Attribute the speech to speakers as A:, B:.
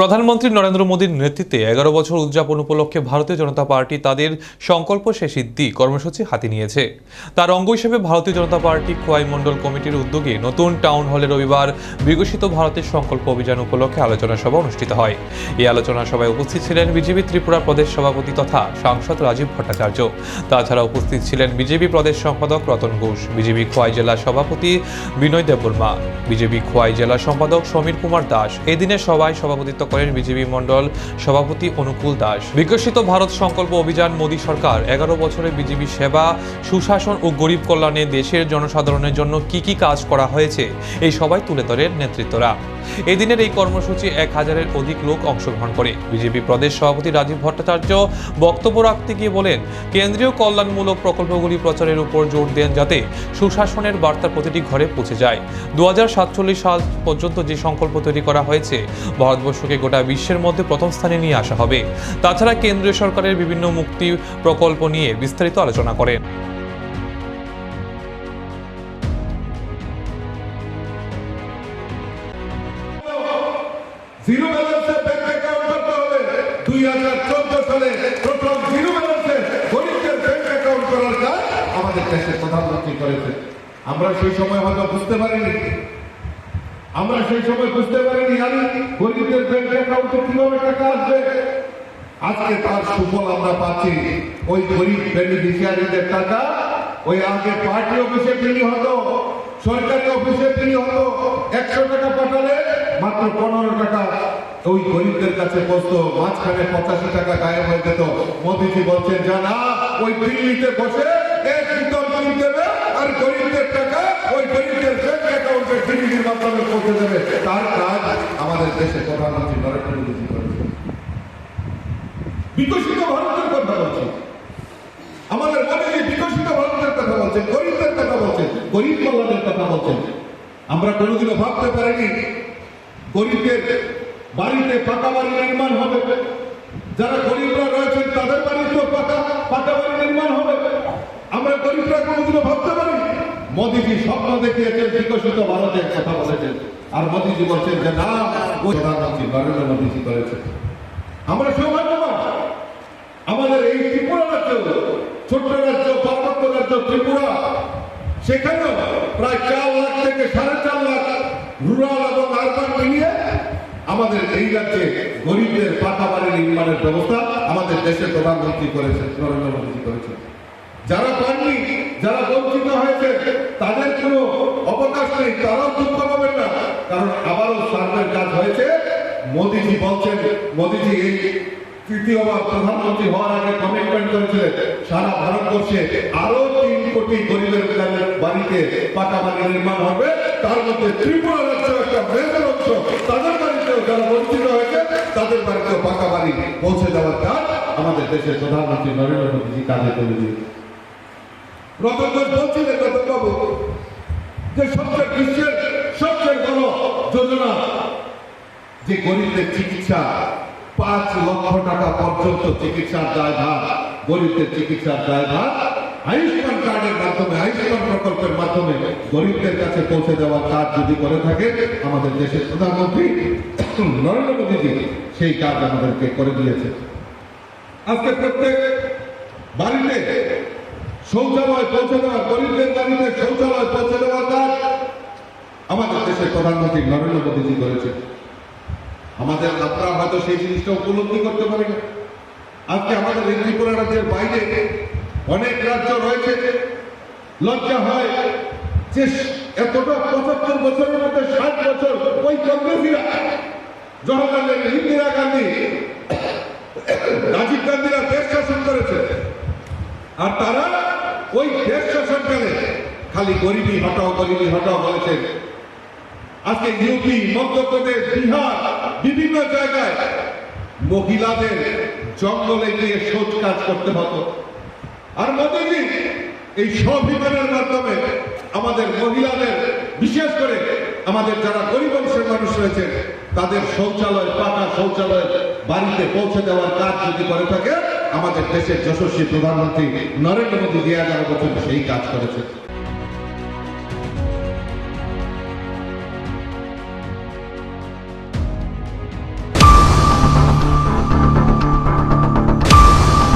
A: প্রধানমন্ত্রী নরেন্দ্র মোদীর নেতৃত্বে এগারো বছর উদযাপন উপলক্ষে ভারতীয় জনতা পার্টি তাদের সংকল্প সে সিদ্ধি কর্মসূচি হাতে নিয়েছে। তার অঙ্গ হিসেবে ভারতীয় জনতা পার্টি খোয়াই মণ্ডল কমিটির উদ্যোগে নতুন টাউন হলে রবিবার বিকশিত ভারতের সংকল্প অভিযান উপলক্ষে আলোচনা সভা অনুষ্ঠিত হয়। এই আলোচনা সভায় উপস্থিত ছিলেন বিজেপি ত্রিপুরা প্রদেশ সভাপতি তথা সাংসদ রাজীব ভট্টাচার্য। তাছাড়া উপস্থিত ছিলেন বিজেপি প্রদেশ সম্পাদক রতন ঘোষ, বিজেপি খোয়াই জেলা সভাপতি বিনয় দেববর্মা, বিজেপি খোয়াই জেলা সম্পাদক সমীর কুমার দাস। এই দিনের সভায় সভাপতিত্ব করেন বিজেপি মন্ডল সভাপতি অনুকূল দাস। বিকশিত ভারত সংকল্প অভিযান মোদী সরকার। এগারো বছরে বিজেপি সেবা, সুশাসন ও গরিব কল্যাণে দেশের জনসাধারণের জন্য কি কি কাজ করা হয়েছে, এই সবাই তুলে ধরেন নেতৃত্বরা। এদিনের এই কর্মসূচি এক হাজারের অধিক লোক অংশগ্রহণ করে। বিজেপি প্রদেশ সভাপতি রাজীব ভট্টাচার্য বক্তব্য রাখতে গিয়ে বলেন, কেন্দ্রীয় কল্যাণমূলক প্রকল্পগুলি প্রচারের উপর জোর দেন যাতে সুশাসনের বার্তা প্রতিটি ঘরে পৌঁছে যায়। দু হাজার সাতচল্লিশ সাল পর্যন্ত যে সংকল্প তৈরি করা হয়েছে, ভারতবর্ষকে গোটা বিশ্বের মধ্যে প্রথম স্থানে নিয়ে আসা হবে। তাছাড়া কেন্দ্রীয় সরকারের বিভিন্ন মুক্তি প্রকল্প নিয়ে বিস্তারিত আলোচনা করেন।
B: অ্যাকাউন্ট করতে হবে। আমাদের আমরা সেই সময় হয়তো বুঝতে পারিনি। আমরা সেই সময় বুঝতে পারিনি আমি গরিবদের ব্যাংক অ্যাকাউন্টে কীভাবে টাকা আসবে। আজকে তার সুফল আমরা পাচ্ছি। ওই গরিব বেনিফিশিয়ারিদের টাকা, ওই আগে পার্টি অফিসে বিলি হতো, সরকারি অফিসে বিলি হতো। একশো টাকা পাঠালে মাত্র পনেরো টাকা। ওই গরিবদের কাছে পৌঁছতো মাঝখানে পঁচাশি টাকা গায়ে হয়ে যেত মোদিজি বলছেন, যা না, ওই দিল্লিতে বসে বিকশিত আমাদের বিকশিত আমরা কোনোদিনও ভাবতে পারিনি গরিবদের বাড়িতে পাকা বাড়ি নির্মাণ হবে। যারা গরিবরা রয়েছেন, তাদের বাড়িতেও পাকা পাকা বাড়ি নির্মাণ হবে। আমরা গরিবরা কোনোদিনও ভাবতে পারি মোদীজি স্বপ্ন দেখিয়েছেন, বিকশিত ভারতের কথা বলেছেন। আর মোদীজি বলছেন যে, না প্রধানমন্ত্রী নরেন্দ্র মোদীজি করেছেন। আমরা সৌভাগ্যবান। আমাদের এই ত্রিপুরা রাজ্য, ছোট্ট রাজ্য, পার্বত্য রাজ্য ত্রিপুরা, সেখানেও প্রায় চার লাখ থেকে সাড়ে চার লাখ রুরাল মিলিয়ে আমাদের এই রাজ্যে গরিবদের পাকা বাড়ি নির্মাণের ব্যবস্থা আমাদের দেশের প্রধানমন্ত্রী করেছেন, নরেন্দ্র মোদী করেছেন। যারা পাননি, যারা বঞ্চিত হয়েছে, তাদের কোনো অবকাশ নেই, তারাও দুঃখ পাবেন না। কারণ আবারও সার্ভের কাজ হয়েছে। মোদিজি বলছেন, মোদিজি এই তৃতীয়বার প্রধানমন্ত্রী হওয়ার আগে কমিটমেন্ট করেছিলেন। সারা ভারতবর্ষে আরও তিন কোটি গরিবের বাড়িতে পাকা বাড়ি নির্মাণ হবে। তার মধ্যে ত্রিপুরা রাজ্য একটা মেজর অংশ তাদের বাড়িতেও যারা বঞ্চিত হয়েছে বাড়িতেও পাকা বাড়ি পৌঁছে দেওয়ার কাজ আমাদের দেশের প্রধানমন্ত্রী নরেন্দ্র মোদীজি কাজে তুলে দিয়েছে রতন বলছিলেন রতন যে সবচেয়ে বিশ্বের সবচেয়ে বড় যোজনা, যে গরিবদের চিকিৎসা, পাঁচ লক্ষ টাকা পর্যন্ত চিকিৎসার দায়ভার, গরিবদের চিকিৎসার দায়ভার, আয়ুষ্মান কার্ডের মাধ্যমে, আয়ুষ্মান প্রকল্পের মাধ্যমে গরিবদের কাছে পৌঁছে দেওয়ার কাজ যদি করে থাকে আমাদের দেশের প্রধানমন্ত্রী নরেন্দ্র মোদীজি সেই কাজ আমাদেরকে করে দিয়েছে। আজকে প্রত্যেক বাড়িতে শৌচালয় পৌঁছে দেওয়া গরিবদের বাড়িতে শৌচালয় পৌঁছে দেওয়ার কাজ আমাদের দেশের প্রধানমন্ত্রী নরেন্দ্র মোদীজি করেছে আমাদের আপনারা হয়তো সেই জিনিসটা উপলব্ধি করতে পারি না আজকে আমাদের ত্রিপুরা রাজ্যের বাইরে অনেক রাজ্য রয়েছে। লজ্জা হয় যে এতটা পঁচাত্তর বছরের মধ্যে ষাট বছর ওই কংগ্রেসীরা জওয়াহরলাল নেহরু, ইন্দিরা গান্ধী রাজীব গান্ধীরা দেশ শাসন করেছে। আর তারা ওই দেশ শাসনকালে খালি গরিবী হটাও গরিবী হটাও বলেছেন। আজকে ইউপি মধ্যপ্রদেশ বিহার বিভিন্ন জায়গায় মহিলাদের জঙ্গলে গিয়ে শোধ কাজ করতে হতো। আর মোদীজি এই স্বাভিমানের মাধ্যমে আমাদের মহিলাদের বিশেষ করে আমাদের যারা গরিব অংশের মানুষ রয়েছে তাদের শৌচালয়, পাকা শৌচালয় বাড়িতে পৌঁছে দেওয়ার কাজ যদি করে থাকে, আমাদের দেশের যশস্বী প্রধানমন্ত্রী নরেন্দ্র মোদী দিয়ে এগারো বছর সেই কাজ করেছে